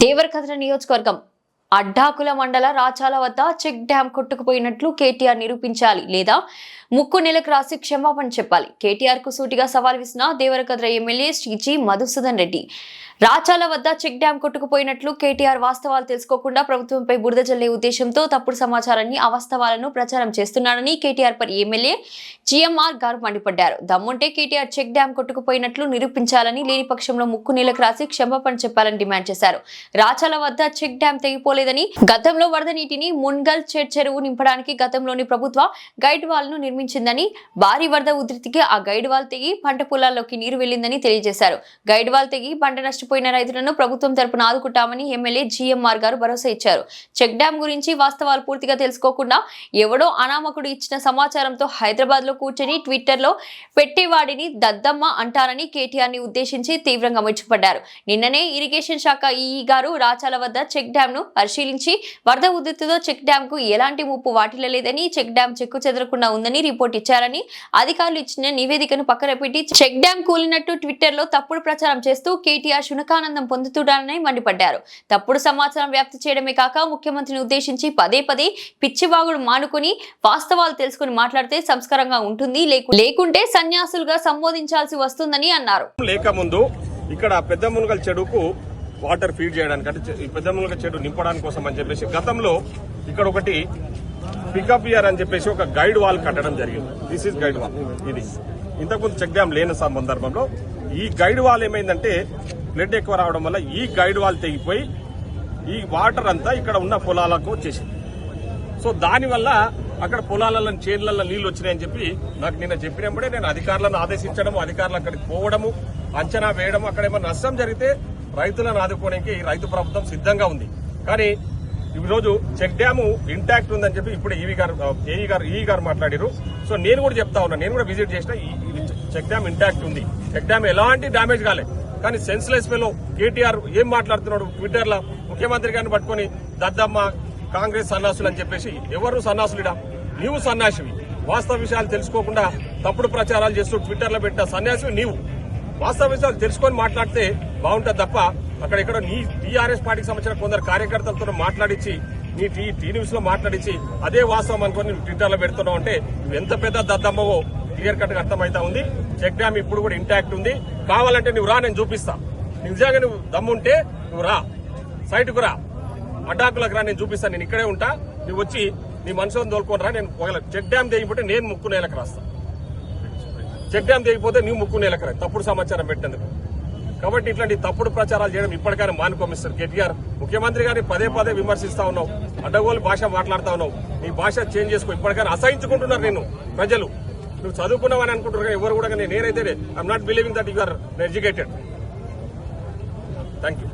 దేవరకద్ర నియోజకవర్గం అడ్డాకుల మండల రాచాల వద్ద చెక్ డ్యాం కొట్టుకుపోయినట్లు కేటీఆర్ నిరూపించాలి లేదా ముక్కు నెలకు రాసి క్షమాపణ చెప్పాలి. కేటీఆర్కు సూటిగా సవాల్ విసిన దేవరకద్ర ఎమ్మెల్యే శ్రీజీ మధుసూదన్ రెడ్డి. రాచాల వద్ద చెక్ డ్యాం కొట్టుకుపోయినట్లు కేటీఆర్ వాస్తవాలు తెలుసుకోకుండా ప్రభుత్వంపై బురద జల్లే ఉద్దేశంతో తప్పుడు సమాచారాన్ని అవాస్తవాలను ప్రచారం చేస్తున్నాడని కేటీఆర్ పై ఎమ్మెల్యే జిఎంఆర్ గారు మండిపడ్డారు. దమ్ముంటే కేటీఆర్ చెక్ డ్యాం కొట్టుకుపోయినట్లు నిరూపించాలని లేని పక్షంలో ముక్కు నీళ్ళకు రాసి క్షమాపణ చెప్పాలని డిమాండ్ చేశారు. రాచాల వద్ద చెక్ డ్యాం తెగిపోలేదని గతంలో వరద నీటిని మున్గల్ చెట్ చెరువు నింపడానికి గతంలోని ప్రభుత్వ గైడ్ వాల్ను నిర్మించిందని భారీ వరద ఉధృతికి ఆ గైడ్ వాల్ తెగి పంట పొలాల్లోకి నీరు వెళ్ళిందని తెలియజేశారు. గైడ్ వాల్ తెగి పంట నష్టపోయిన రైతులను ప్రభుత్వం తరపున ఆదుకుంటామని ఎమ్మెల్యే జీఎంఆర్ గారు భరోసా ఇచ్చారు. చెక్ డ్యాం గురించి వాస్తవాలు పూర్తిగా తెలుసుకోకుండా ఎవడో అనామకుడు ఇచ్చిన సమాచారంతో హైదరాబాద్లో కూర్చొని ట్విట్టర్లో పెట్టేవాడిని దద్దమ్మ అంటారని కేటీఆర్ని ఉద్దేశించి తీవ్రంగా మెచ్చుపడ్డారు. నిన్ననే ఇరిగేషన్ శాఖ ఈఈ గారు రాచాల వద్ద చెక్ డ్యాం ను పరిశీలించి వరద ఉధృతితో చెక్ డ్యాం కు ఎలాంటి ముప్పు వాటిల్లలేదని చెక్ డ్యాం చెక్కు చెదరకుండా ఉందని రిపోర్ట్ ఇచ్చారని అధికారులు ఇచ్చిన నివేదికను పక్కన పెట్టి చెక్ డ్యాం కూలినట్టు ట్విట్టర్లో తప్పుడు ప్రచారం చేస్తూ కేటీఆర్ శునకానందం పొందుతున్నారని మండిపడ్డారు. తప్పుడు సమాచారం వ్యాప్తి చేయడమే కాక ముఖ్యమంత్రిని ఉద్దేశించి పదే పదే పిచ్చివాగుడు మానుకొని వాస్తవాలు తెలుసుకుని మాట్లాడితే సంస్కారంగా ఉంటుంది. లేకుంటే సన్యాసులుగా సంబోధించాల్సి వస్తుందని అన్నారు. లేక ముందు ఇక్కడ పెద్ద మునగల చెడుకు వాటర్ ఫీడ్ చేయడానికి అంటే పెద్ద మునగల చెడు నింపడానికి కోసం అని చెప్పేసి గతంలో ఇక్కడ ఒకటి పికప్ ఇయర్ అని చెప్పేసి ఒక గైడ్ వాల్ కట్టడం జరిగింది. దిస్ ఇస్ గైడ్ వాల్ ఇది. ఇంతకుముందు చెక్ డ్యామ్ లేని సందర్భంలో ఈ గైడ్ వాల్ ఏమైందంటే బ్లడ్ ఎక్కువ రావడం వల్ల ఈ గైడ్ వాల్ తెగిపోయి ఈ వాటర్ అంతా ఇక్కడ ఉన్న పొలాలకు వచ్చేసింది. సో దానివల్ల అక్కడ పొలాలలో చేన్లలో నీళ్ళు వచ్చినాయని చెప్పి నాకు నిన్న చెప్పినప్పుడే నేను అధికారులను ఆదేశించడం అధికారులు అక్కడికి పోవడము అంచనా వేయడం అక్కడ ఏమైనా నష్టం జరిగితే రైతులను ఆదుకోవడానికి రైతు ప్రభుత్వం సిద్ధంగా ఉంది. కానీ ఈరోజు చెక్ డ్యాము ఇంటాక్ట్ ఉందని చెప్పి ఇప్పుడు ఈవీ గారు ఏఈ గారు ఈ గారు మాట్లాడారు సో నేను కూడా చెప్తా ఉన్నా నేను కూడా విజిట్ చేసిన ఈ చెక్ డ్యామ్ ఇంటాక్ట్ ఉంది. చెక్ డ్యామ్ ఎలాంటి డ్యామేజ్ కాలేదు కానీ సెన్స్లెస్ ఫెలో కేటీఆర్ ఏం మాట్లాడుతున్నాడు ట్విట్టర్లో ముఖ్యమంత్రి గారిని పట్టుకొని దద్దమ్మ కాంగ్రెస్ సన్నాసులు అని చెప్పేసి ఎవరు సన్నాసులుడా నీవు సన్నాసివి వాస్తవ విషయాలు తెలుసుకోకుండా తప్పుడు ప్రచారాలు చేస్తూ ట్విట్టర్లో పెట్టిన సన్యాసివి నీవు వాస్తవ విషయాలు తెలుసుకొని మాట్లాడితే బాగుంటుంది తప్ప అక్కడెక్కడ నీ టీఆర్ఎస్ పార్టీకి సంబంధించిన కొందరు కార్యకర్తలతో మాట్లాడించి నీ టీ టీ న్యూస్లో మాట్లాడించి అదే వాస్తవం అనుకొని ట్విట్టర్లో పెడుతున్నావు అంటే నువ్వు ఎంత పెద్ద దద్దమ్మవో క్లియర్ కట్గా అర్థమైతా ఉంది. చెక్ డ్యామ్ ఇప్పుడు కూడా ఇంటాక్ట్ ఉంది. కావాలంటే నువ్వు రా నేను చూపిస్తా. నిజంగా నువ్వు దమ్ముంటే నువ్వు రా. సైట్కు రా. అడ్డాకులకు రా నేను చూపిస్తాను నేను ఇక్కడే ఉంటా. నువ్వు వచ్చి నీ మనుషులను తోలుకొని రా నేను ఒకవేళ చెక్ డ్యామ్ తెగిపోతే నేను ముక్కు నేలకు రాస్తా. చెక్ డ్యామ్ తెగిపోతే నువ్వు ముక్కు నేలకు రా. తప్పుడు సమాచారం పెట్టేందుకు కాబట్టి ఇట్లాంటి తప్పుడు ప్రచారాలు చేయడం ఇప్పటికైనా మానుకో మిస్టర్ కేటీఆర్. ముఖ్యమంత్రి గారిని పదే పదే విమర్శిస్తా ఉన్నావు. అడ్డగోలు భాష మాట్లాడుతా ఉన్నావు. నీ భాష చేంజ్ చేసుకో. ఇప్పటికైనా అసహించుకుంటున్నారు నేను ప్రజలు. నువ్వు చదువుకున్నావని అనుకుంటున్నారు కానీ ఎవరు కూడా కానీ నేనైతే I'm not believing that you are educated thank you